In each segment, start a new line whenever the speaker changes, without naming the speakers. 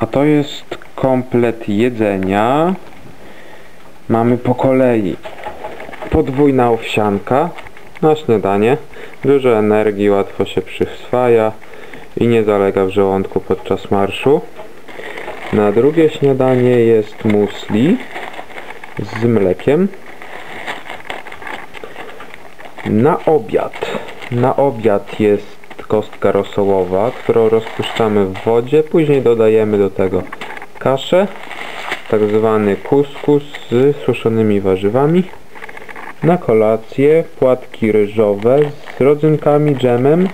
A to jest komplet jedzenia. Mamy po kolei podwójna owsianka na śniadanie. Dużo energii, łatwo się przyswaja i nie zalega w żołądku podczas marszu. Na drugie śniadanie jest musli z mlekiem. Na obiad. Na obiad jest kostka rosołowa, którą rozpuszczamy w wodzie. Później dodajemy do tego kaszę, tak zwany kuskus z suszonymi warzywami. Na kolację płatki ryżowe z rodzynkami, dżemem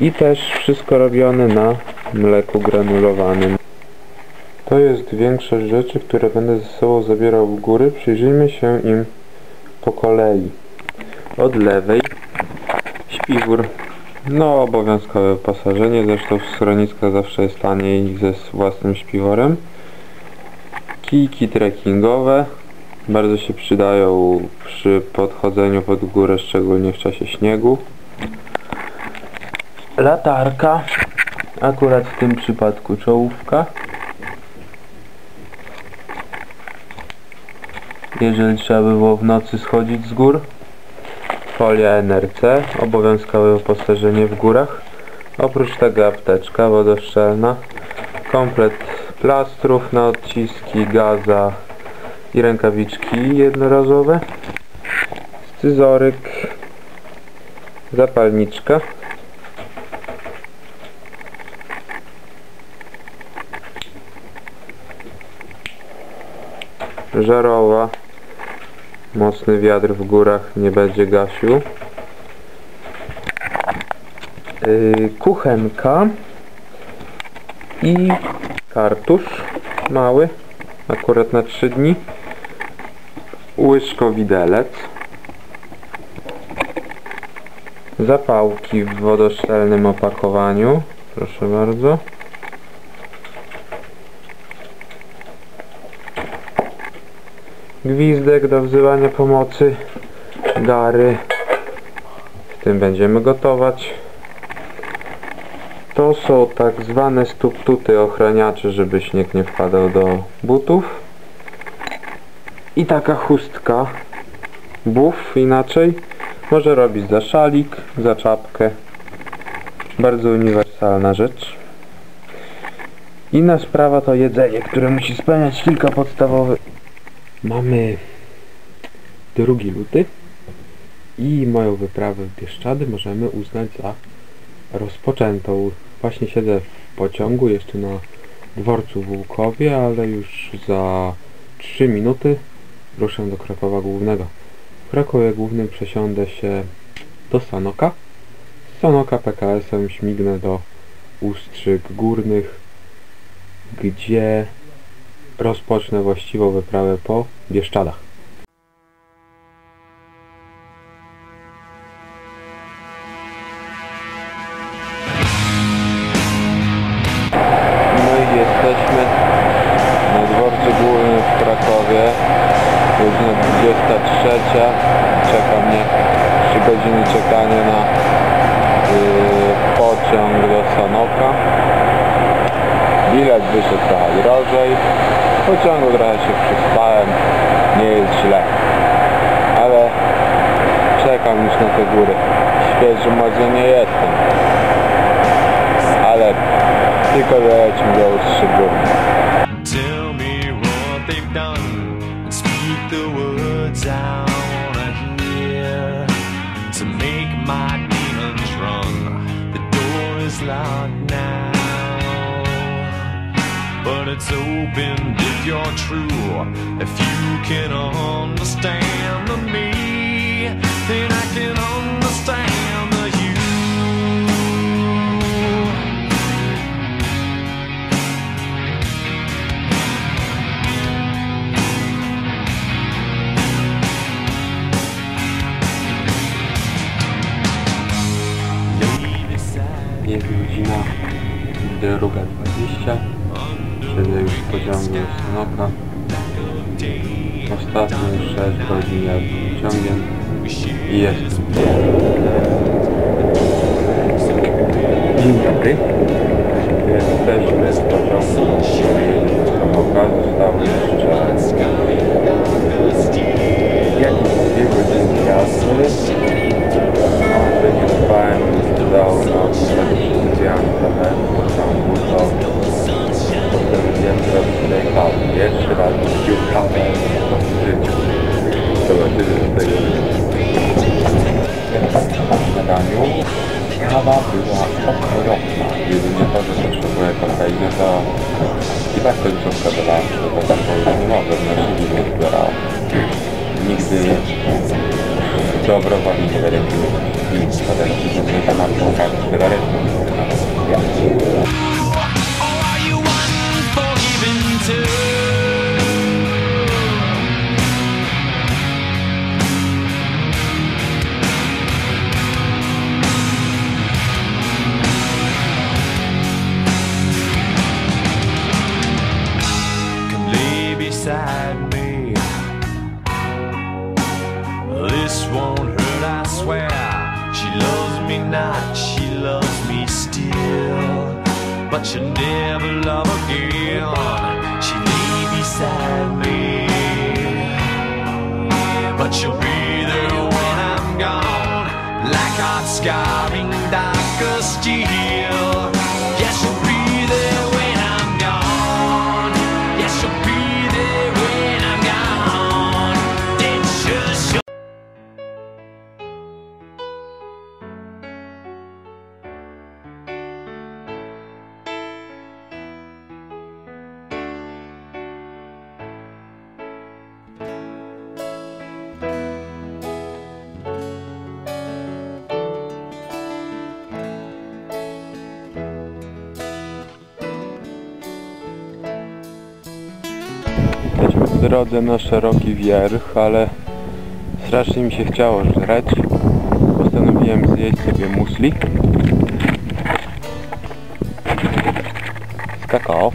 i też wszystko robione na mleku granulowanym. To jest większość rzeczy, które będę ze sobą zabierał w góry. Przyjrzyjmy się im po kolei. Od lewej śpiwór. No obowiązkowe wyposażenie, zresztą w schroniskach zawsze jest taniej ze własnym śpiworem. Kijki trekkingowe. Bardzo się przydają przy podchodzeniu pod górę, szczególnie w czasie śniegu. Latarka. Akurat w tym przypadku czołówka. Jeżeli trzeba by było w nocy schodzić z gór. Folia NRC, obowiązkowe wyposażenie w górach. Oprócz tego apteczka wodoszczelna, komplet plastrów na odciski, gaza i rękawiczki jednorazowe, scyzoryk, zapalniczka, żarowa, mocny wiatr w górach nie będzie gasił, yy, kuchenka i kartusz mały, akurat na 3 dni, łyżko-widelec, zapałki w wodoszczelnym opakowaniu, proszę bardzo. Gwizdek do wzywania pomocy, gary, w tym będziemy gotować. To są tak zwane stuptuty ochraniacze, żeby śnieg nie wpadał do butów. I taka chustka, buf inaczej, może robić za szalik, za czapkę. Bardzo uniwersalna rzecz. Inna sprawa to jedzenie, które musi spełniać kilka podstawowych. Mamy 2 luty i moją wyprawę w Bieszczady możemy uznać za rozpoczętą. Właśnie siedzę w pociągu, jeszcze na dworcu w Łukowie, ale już za 3 minuty ruszę do Krakowa Głównego. W Krakowie Głównym przesiądę się do Sanoka. Z Sanoka PKS-em śmignę do Ustrzyk Górnych, gdzie rozpocznę właściwą wyprawę po Bieszczadach. I jesteśmy na dworcu głównym w Krakowie. Godzina 23. Czeka mnie 3 godziny czekania na yy, pociąg do Sanoka. Bilet wyszedł trochę drożej. Pociągu trochę się. Nie jest źle. Ale czekam już na te góry. Może nie jestem. Ale tylko do
Tell me what they've done and speak the words I wanna hear to make my demons run. The door is locked now, but it's open you're true. If you can understand the me, then I can understand the you.
Jest godzina druga 20. Siedzę już pociągu z Sanoka. Ostatnie 6 godzin jazdy pociągiem i jestem. Dzień dobry. Sprawa była okropna. Jedynie to, że potrzebuje kokainy, to i tak to już odkazywałem, że to tak nie może wnosić nie zbierało. Nigdy co obrowa mi
nie weryfikuje. Nic, to też nie temat beside me. This won't hurt, I swear. She loves me not, she loves me still. But she'll never love again. She lay beside me. But she'll be there when I'm gone. Like hot scarring, dark as steel.
Drodze na szeroki wierch, ale strasznie mi się chciało żreć. Postanowiłem zjeść sobie musli z kakao.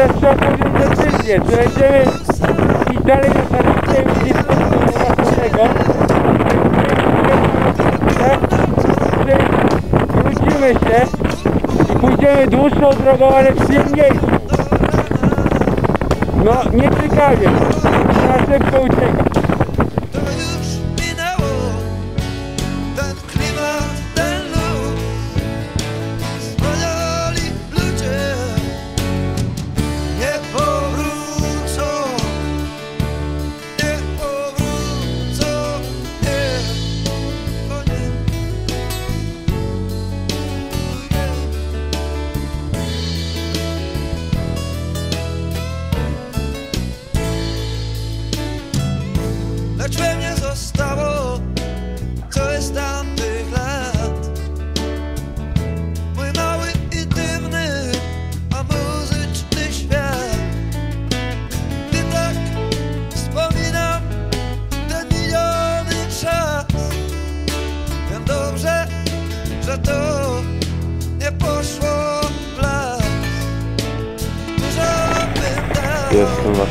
Teraz trzeba podjąć decyzję, czy będziemy iść dalej na talicę i tego, czy wrócimy się i pójdziemy dłuższą drogą, ale przyjemniejszą. No, nie ciekawie, na szybko uciekać.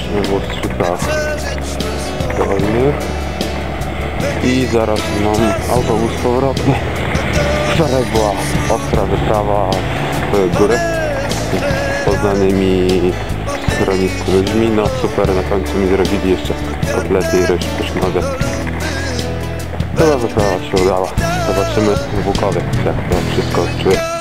Jestem właśnie w Ostrzykach
przeżyć to
Dolnych i zaraz mam autobus powrotny. Wczoraj była ostra wyprawa w górę z poznanymi schronisku ludźmi. No super, na końcu mi zrobili jeszcze kotlety i ryż pysznowe. Chyba wyprawa się udała. Zobaczymy w Łukowie, jak to wszystko odczuję.